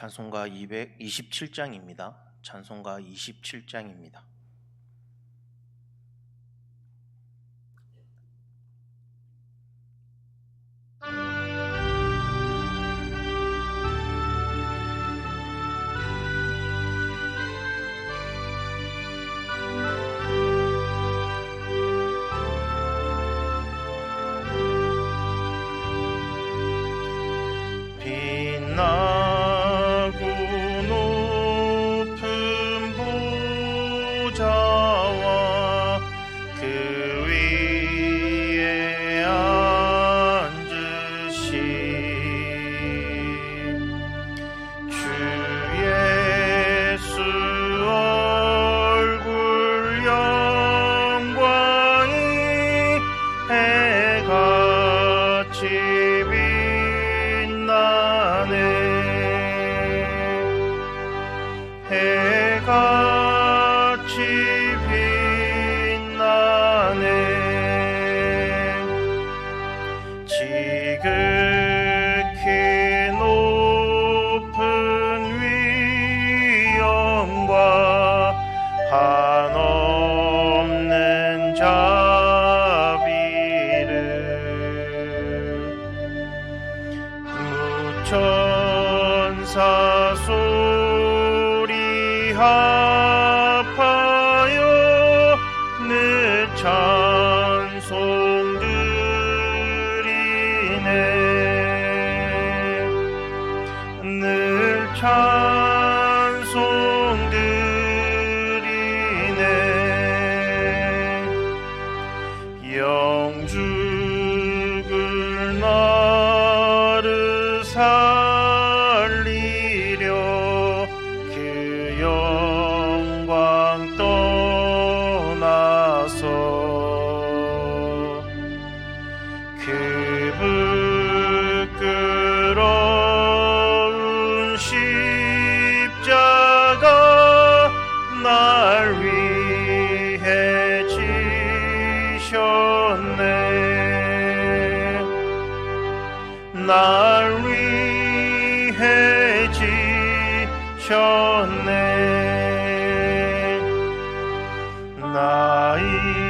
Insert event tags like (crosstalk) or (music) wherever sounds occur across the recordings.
찬송가 227장입니다. 찬송가 27장입니다. 나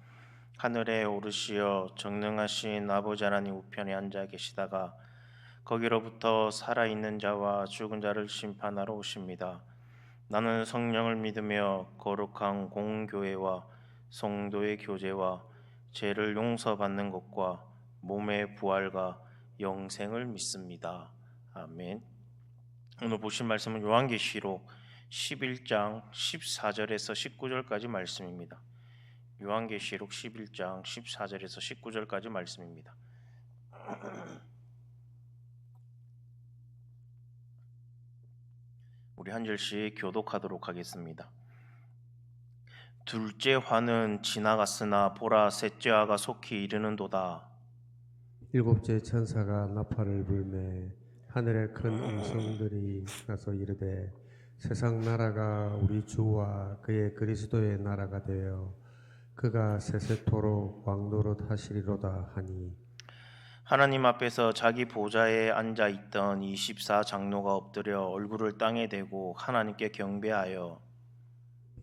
하늘에 오르시어 정능하신 아버지 하나님 우편에 앉아 계시다가 거기로부터 살아있는 자와 죽은 자를 심판하러 오십니다. 나는 성령을 믿으며 거룩한 공교회와 성도의 교제와 죄를 용서받는 것과 몸의 부활과 영생을 믿습니다. 아멘. 오늘 보신 말씀은 요한계시록 11장 14절에서 19절까지 말씀입니다. 요한계시록 11장 14절에서 19절까지 말씀입니다. 우리 한 절씩 교독하도록 하겠습니다. 둘째 화는 지나갔으나 보라 셋째 화가 속히 이르는도다. 일곱째 천사가 나팔을 불매 하늘의 큰 음성들이 나서 이르되 세상 나라가 우리 주와 그의 그리스도의 나라가 되어 그가 세세토록 왕노릇 하시리로다 하니 하나님 앞에서 자기 보좌에 앉아 있던 24 장로가 엎드려 얼굴을 땅에 대고 하나님께 경배하여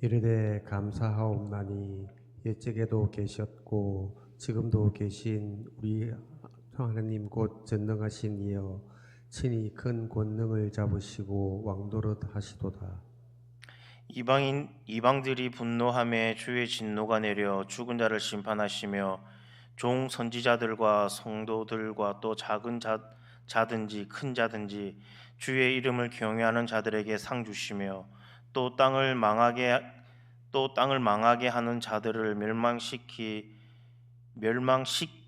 이르되 감사하옵나니 옛적에도 계셨고 지금도 계신 우리 하나님 곧 전능하신 이여 친히 큰 권능을 잡으시고 왕노릇 하시도다 이방인 이방들이 분노함에 주의 진노가 내려 죽은 자를 심판하시며 종 선지자들과 성도들과 또 작은 자, 자든지 큰 자든지 주의 이름을 경외하는 자들에게 상 주시며 또 땅을 망하게 또 땅을 망하게 하는 자들을 멸망시키 멸망시키실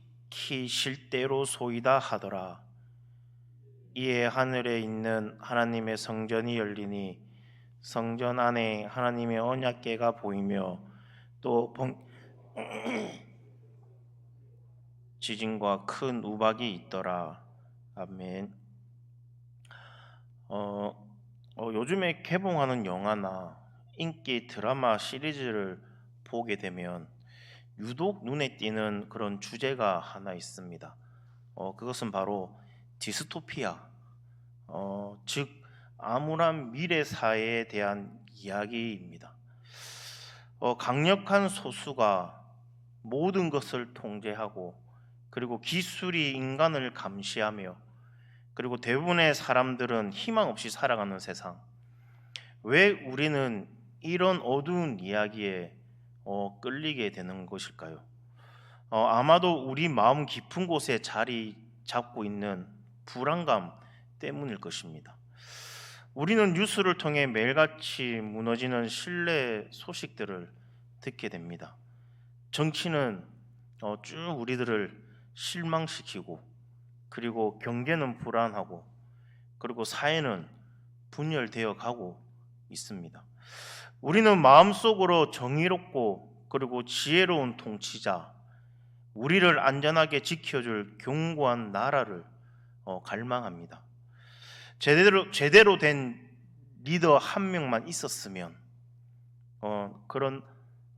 때로 소이다 하더라. 이에 하늘에 있는 하나님의 성전이 열리니 성전 안에 하나님의 언약궤가 보이며 또 번... (clears throat) 지진과 큰 우박이 있더라. 아멘. 어, 어, 요즘에 개봉하는 영화나 인기 드라마 시리즈를 보게 되면 유독 눈에 띄는 그런 주제가 하나 있습니다. 어, 그것은 바로 디스토피아, 어, 즉 암울한 미래 사회에 대한 이야기입니다. 어, 강력한 소수가 모든 것을 통제하고 그리고 기술이 인간을 감시하며 그리고 대부분의 사람들은 희망 없이 살아가는 세상. 왜 우리는 이런 어두운 이야기에 어, 끌리게 되는 것일까요? 어, 아마도 우리 마음 깊은 곳에 자리 잡고 있는 불안감 때문일 것입니다. 우리는 뉴스를 통해 매일같이 무너지는 신뢰 소식들을 듣게 됩니다. 정치는 어, 쭉 우리들을 실망시키고 그리고 경계는 불안하고 그리고 사회는 분열되어 가고 있습니다. 우리는 마음속으로 정의롭고 그리고 지혜로운 통치자, 우리를 안전하게 지켜줄 견고한 나라를 어, 갈망합니다. 제대로 제대로 된 리더 한 명만 있었으면 어, 그런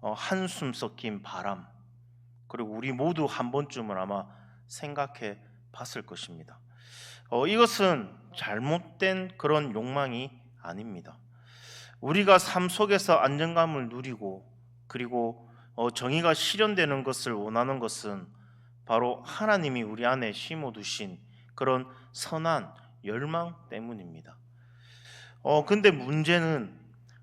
어, 한숨 섞인 바람 그리고 우리 모두 한 번쯤은 아마 생각해 봤을 것입니다. 어, 이것은 잘못된 그런 욕망이 아닙니다. 우리가 삶 속에서 안정감을 누리고 그리고 어, 정의가 실현되는 것을 원하는 것은 바로 하나님이 우리 안에 심어두신 그런 선한 열망 때문입니다. 어, 근데 문제는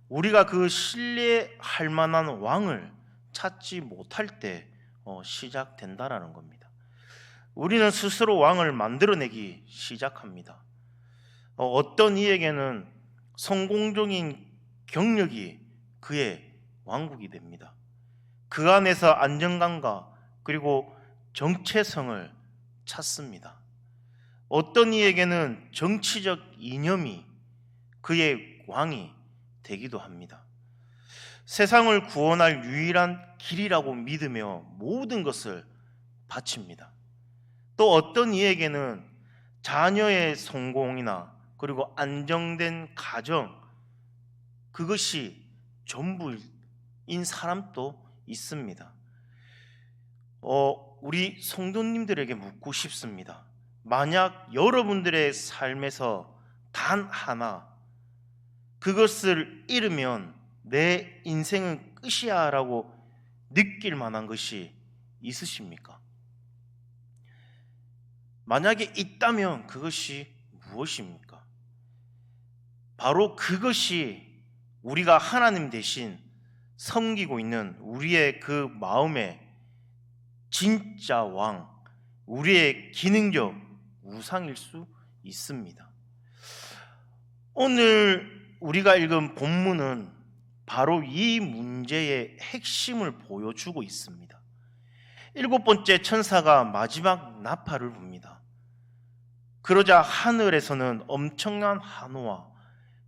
우리가 그 신뢰할 만한 왕을 찾지 못할 때 어, 시작된다라는 겁니다. 우리는 스스로 왕을 만들어내기 시작합니다. 어, 어떤 이에게는 성공적인 경력이 그의 왕국이 됩니다. 그 안에서 안정감과 그리고 정체성을 찾습니다. 어떤 이에게는 정치적 이념이 그의 왕이 되기도 합니다. 세상을 구원할 유일한 길이라고 믿으며 모든 것을 바칩니다. 또 어떤 이에게는 자녀의 성공이나 그리고 안정된 가정 그것이 전부인 사람도 있습니다. 어, 우리 성도님들에게 묻고 싶습니다. 만약 여러분들의 삶에서 단 하나 그것을 잃으면 내 인생은 끝이야 라고 느낄 만한 것이 있으십니까? 만약에 있다면 그것이 무엇입니까? 바로 그것이 우리가 하나님 대신 섬기고 있는 우리의 그 마음의 진짜 왕, 우리의 기능적 우상일 수 있습니다. 오늘 우리가 읽은 본문은 바로 이 문제의 핵심을 보여주고 있습니다. 일곱 번째 천사가 마지막 나팔을 붑니다. 그러자 하늘에서는 엄청난 환호와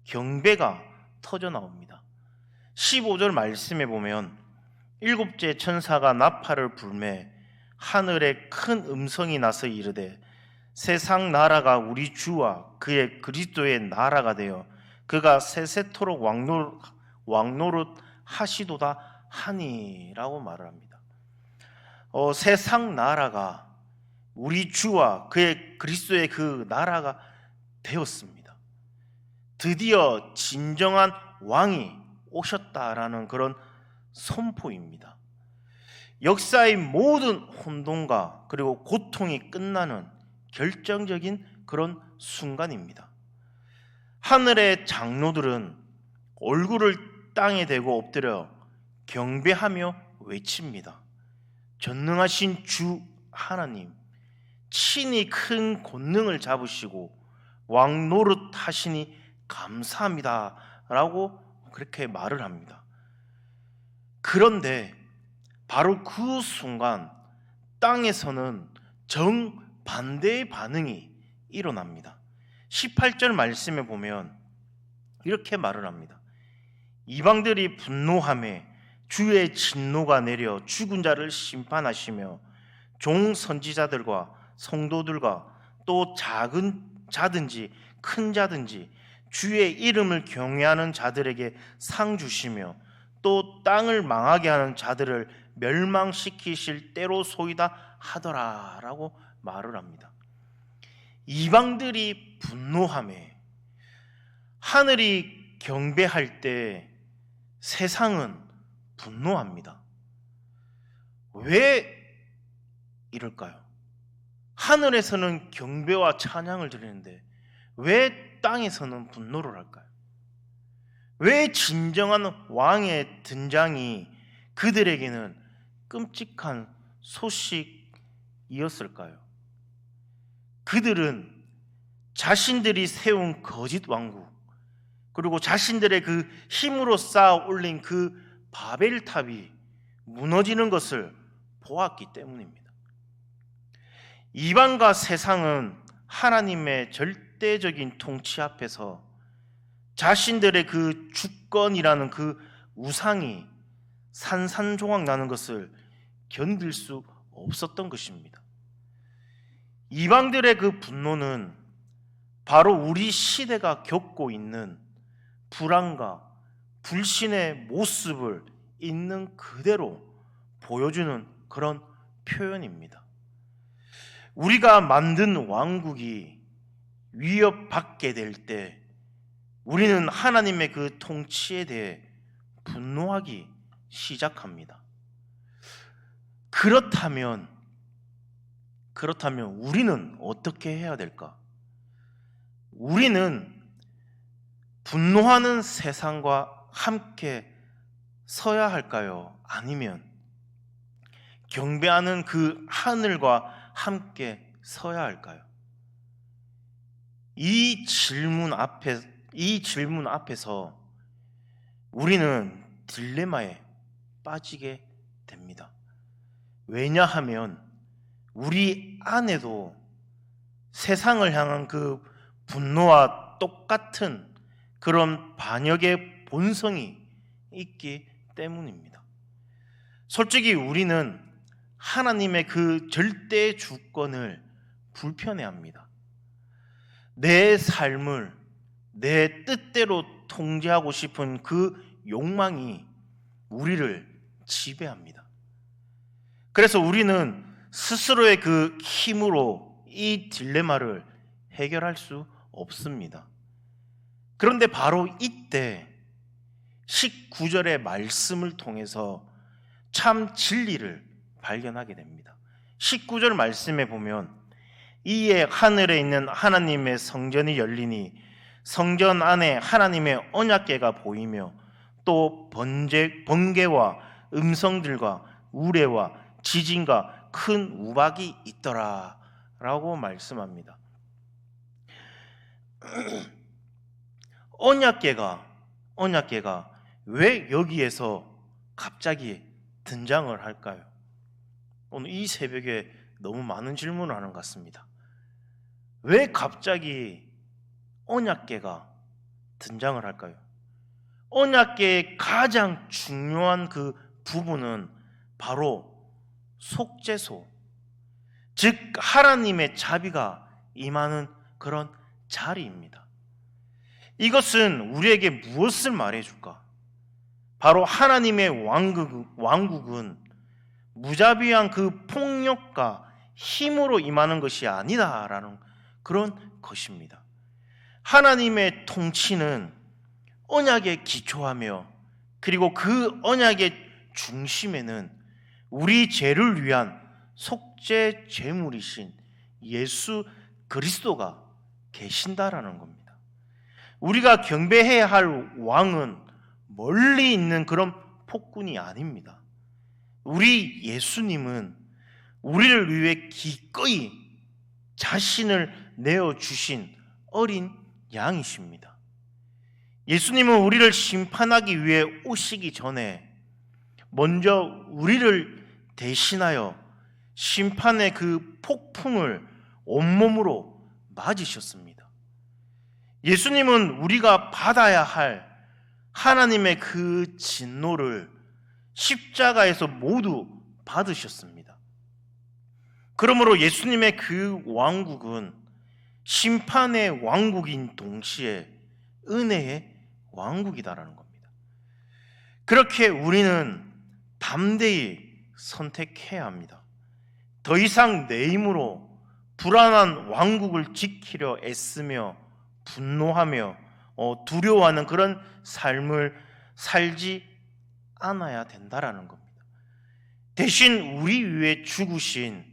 경배가 터져 나옵니다. 15절 말씀에 보면 일곱째 천사가 나팔을 불매 하늘에 큰 음성이 나서 이르되 세상 나라가 우리 주와 그의 그리스도의 나라가 되어 그가 세세토록 왕노, 왕노릇 하시도다 하니라고 말을 합니다. 어, 세상 나라가 우리 주와 그의 그리스도의 그 나라가 되었습니다. 드디어 진정한 왕이 오셨다라는 그런 선포입니다. 역사의 모든 혼돈과 그리고 고통이 끝나는 결정적인 그런 순간입니다. 하늘의 장로들은 얼굴을 땅에 대고 엎드려 경배하며 외칩니다. 전능하신 주 하나님, 친히 큰 권능을 잡으시고 왕 노릇 하시니 감사합니다. 라고 그렇게 말을 합니다. 그런데 바로 그 순간 땅에서는 정 반대의 반응이 일어납니다. 18절 말씀에 보면 이렇게 말을 합니다. 이방들이 분노함에 주의 진노가 내려 죽은 자를 심판하시며 종 선지자들과 성도들과 또 작은 자든지 큰 자든지 주의 이름을 경외하는 자들에게 상 주시며 또 땅을 망하게 하는 자들을 멸망시키실 때로 소이다 하더라라고 말을 합니다. 이방들이 분노함에 하늘이 경배할 때 세상은 분노합니다. 왜 이럴까요? 하늘에서는 경배와 찬양을 드리는데 왜 땅에서는 분노를 할까요? 왜 진정한 왕의 등장이 그들에게는 끔찍한 소식이었을까요? 그들은 자신들이 세운 거짓 왕국, 그리고 자신들의 그 힘으로 쌓아 올린 그 바벨탑이 무너지는 것을 보았기 때문입니다. 이방과 세상은 하나님의 절대적인 통치 앞에서 자신들의 그 주권이라는 그 우상이 산산조각 나는 것을 견딜 수 없었던 것입니다. 이방들의 그 분노는 바로 우리 시대가 겪고 있는 불안과 불신의 모습을 있는 그대로 보여주는 그런 표현입니다. 우리가 만든 왕국이 위협받게 될 때 우리는 하나님의 그 통치에 대해 분노하기 시작합니다. 그렇다면 그렇다면 우리는 어떻게 해야 될까? 우리는 분노하는 세상과 함께 서야 할까요? 아니면 경배하는 그 하늘과 함께 서야 할까요? 이 질문 앞에 이 질문 앞에서 우리는 딜레마에 빠지게 됩니다. 왜냐하면 우리 안에도 세상을 향한 그 분노와 똑같은 그런 반역의 본성이 있기 때문입니다. 솔직히 우리는 하나님의 그 절대 주권을 불편해 합니다. 내 삶을 내 뜻대로 통제하고 싶은 그 욕망이 우리를 지배합니다. 그래서 우리는 스스로의 그 힘으로 이 딜레마를 해결할 수 없습니다. 그런데 바로 이때 19절의 말씀을 통해서 참 진리를 발견하게 됩니다. 19절 말씀에 보면 이에 하늘에 있는 하나님의 성전이 열리니 성전 안에 하나님의 언약궤가 보이며 또 번제, 번개와 음성들과 우레와 지진과 큰 우박이 있더라라고 말씀합니다. (clears throat) 언약계가 언약계가 왜 여기에서 갑자기 등장을 할까요? 오늘 이 새벽에 너무 많은 질문을 하는 것 같습니다. 왜 갑자기 언약계가 등장을 할까요? 언약계의 가장 중요한 그 부분은 바로 속죄소, 즉 하나님의 자비가 임하는 그런 자리입니다. 이것은 우리에게 무엇을 말해줄까? 바로 하나님의 왕국, 왕국은 무자비한 그 폭력과 힘으로 임하는 것이 아니다라는 그런 것입니다. 하나님의 통치는 언약에 기초하며 그리고 그 언약의 중심에는 우리 죄를 위한 속죄 제물이신 예수 그리스도가 계신다라는 겁니다. 우리가 경배해야 할 왕은 멀리 있는 그런 폭군이 아닙니다. 우리 예수님은 우리를 위해 기꺼이 자신을 내어 주신 어린 양이십니다. 예수님은 우리를 심판하기 위해 오시기 전에 먼저 우리를 대신하여 심판의 그 폭풍을 온몸으로 맞으셨습니다. 예수님은 우리가 받아야 할 하나님의 그 진노를 십자가에서 모두 받으셨습니다. 그러므로 예수님의 그 왕국은 심판의 왕국인 동시에 은혜의 왕국이다라는 겁니다. 그렇게 우리는 담대히 선택해야 합니다. 더 이상 내 힘으로 불안한 왕국을 지키려 애쓰며 분노하며 어, 두려워하는 그런 삶을 살지 않아야 된다라는 겁니다. 대신 우리 위해 죽으신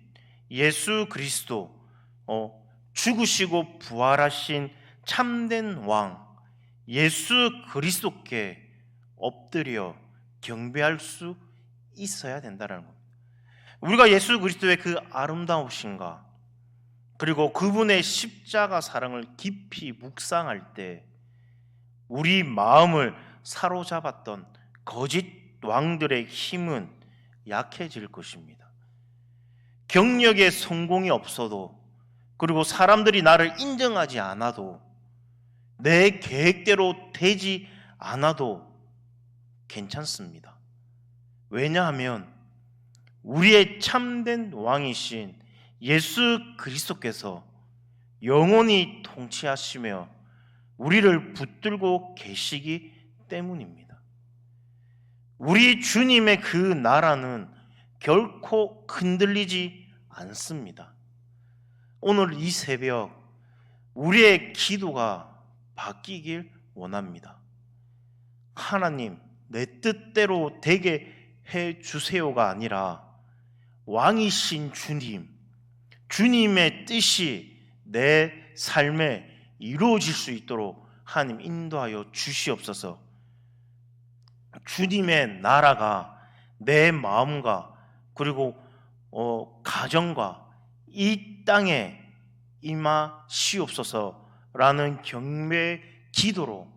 예수 그리스도, 어, 죽으시고 부활하신 참된 왕 예수 그리스도께 엎드려 경배할 수 있어야 된다는 겁니다. 우리가 예수 그리스도의 그 아름다우신가 그리고 그분의 십자가 사랑을 깊이 묵상할 때 우리 마음을 사로잡았던 거짓 왕들의 힘은 약해질 것입니다. 경력에 성공이 없어도 그리고 사람들이 나를 인정하지 않아도 내 계획대로 되지 않아도 괜찮습니다. 왜냐하면 우리의 참된 왕이신 예수 그리스도께서 영원히 통치하시며 우리를 붙들고 계시기 때문입니다. 우리 주님의 그 나라는 결코 흔들리지 않습니다. 오늘 이 새벽 우리의 기도가 바뀌길 원합니다. 하나님, 내 뜻대로 되게 해 주세요가 아니라 왕이신 주님, 주님의 뜻이 내 삶에 이루어질 수 있도록 하나님 인도하여 주시옵소서. 주님의 나라가 내 마음과 그리고 어, 가정과 이 땅에 임하시옵소서라는 경배 기도로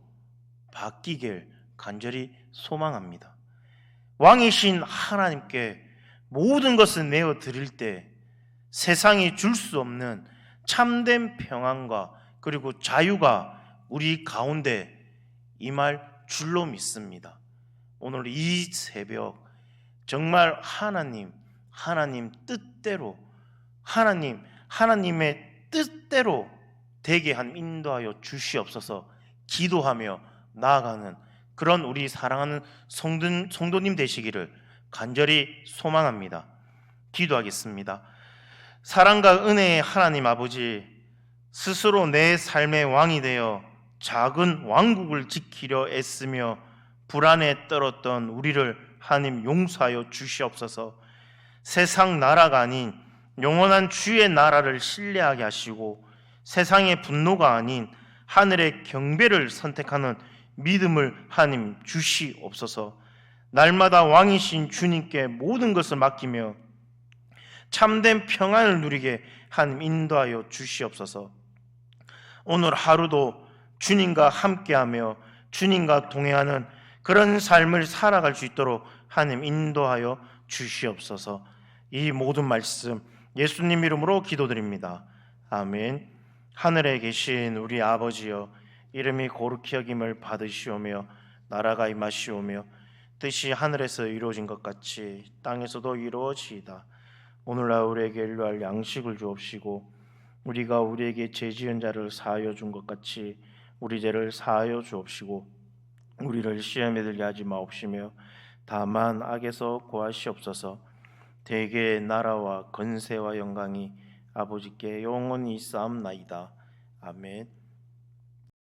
바뀌길 간절히 소망합니다. 왕이신 하나님께 모든 것을 내어 드릴 때 세상이 줄 수 없는 참된 평안과 그리고 자유가 우리 가운데 임할 줄로 믿습니다. 오늘 이 새벽 정말 하나님, 하나님 뜻대로 하나님, 하나님의 뜻대로 되게 한 인도하여 주시옵소서 기도하며 나아가는 그런 우리 사랑하는 성도, 성도님 되시기를 간절히 소망합니다. 기도하겠습니다. 사랑과 은혜의 하나님 아버지, 스스로 내 삶의 왕이 되어 작은 왕국을 지키려 애쓰며 불안에 떨었던 우리를 하나님 용서하여 주시옵소서 세상 나라가 아닌 영원한 주의 나라를 신뢰하게 하시고 세상의 분노가 아닌 하늘의 경배를 선택하는 믿음을 하나님 주시옵소서. 날마다 왕이신 주님께 모든 것을 맡기며 참된 평안을 누리게 하나님 인도하여 주시옵소서. 오늘 하루도 주님과 함께하며 주님과 동행하는 그런 삶을 살아갈 수 있도록 하나님 인도하여 주시옵소서. 이 모든 말씀 예수님 이름으로 기도드립니다. 아멘. 하늘에 계신 우리 아버지여 이름이 거룩히 여김을 받으시오며 나라가 임하시오며 뜻이 하늘에서 이루어진 것 같이 땅에서도 이루어지이다. 오늘날 우리에게 일로할 양식을 주옵시고 우리가 우리에게 죄지은 자를 사하여 준 것 같이 우리 죄를 사하여 주옵시고 우리를 시험에 들게 하지 마옵시며 다만 악에서 구하시옵소서 대개 나라와 건세와 영광이 아버지께 영원히 쌓옵나이다. 아멘.